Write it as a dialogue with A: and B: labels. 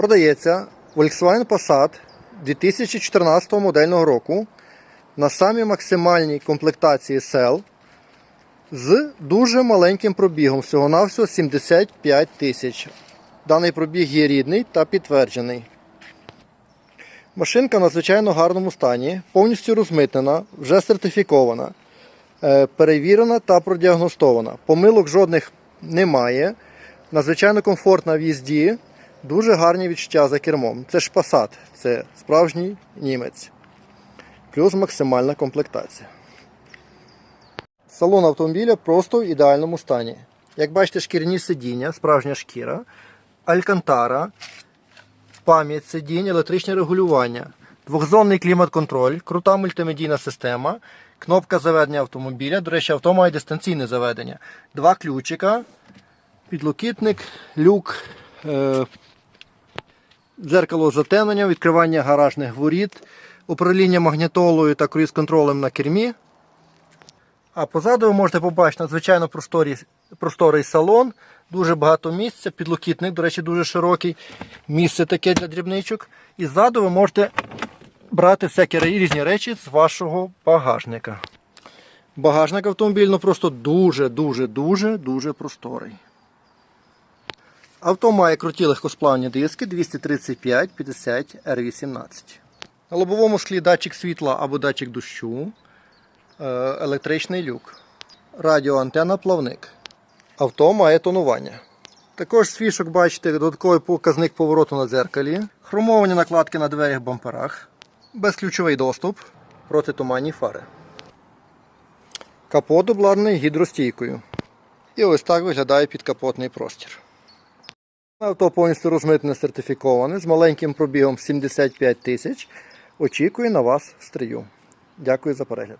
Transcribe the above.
A: Продається Volkswagen Passat 2014 модельного року на самій максимальній комплектації SEL з дуже маленьким пробігом, всього-навсього 75 тисяч. Даний пробіг є рідний та підтверджений. Машинка в надзвичайно гарному стані, повністю розмитнена, вже сертифікована, е, перевірена та продіагностована. Помилок жодних немає. Надзвичайно комфортна в їзді, дуже гарні відчуття за кермом. Це ж Passat, це справжній німець. Плюс максимальна комплектація. Салон автомобіля просто в ідеальному стані. Як бачите, шкірні сидіння, справжня шкіра, алькантара, пам'ять сидінь, електричне регулювання, двохзонний клімат-контроль, крута мультимедійна система, кнопка заведення автомобіля. До речі, авто має дистанційне заведення. Два ключика, підлокітник, люк, е, дзеркало затемнення, відкривання гаражних воріт, управління магнітолою та круїз-контролем на кермі. А позаду ви можете побачити надзвичайно просторий, просторий салон, дуже багато місця, підлокітник, до речі, дуже широкий. Місце таке для дрібничок. І ззаду ви можете брати всякі різні речі з вашого багажника. Багажник автомобільно просто дуже-дуже дуже дуже просторий. Авто має круті легкосплавні диски 235 50 R18. На лобовому склі датчик світла або датчик дощу, е, електричний люк, радіоантенна плавник. Авто має тонування. Також з фішок бачите додатковий показник повороту на дзеркалі, хромовані накладки на дверях бамперах, безключовий доступ, протитуманні фари. Капот обладнаний гідростійкою. І ось так виглядає підкапотний простір. Авто повністю розмитне сертифіковане з маленьким пробігом 75 тисяч. Очікую на вас в стрію. Дякую за перегляд.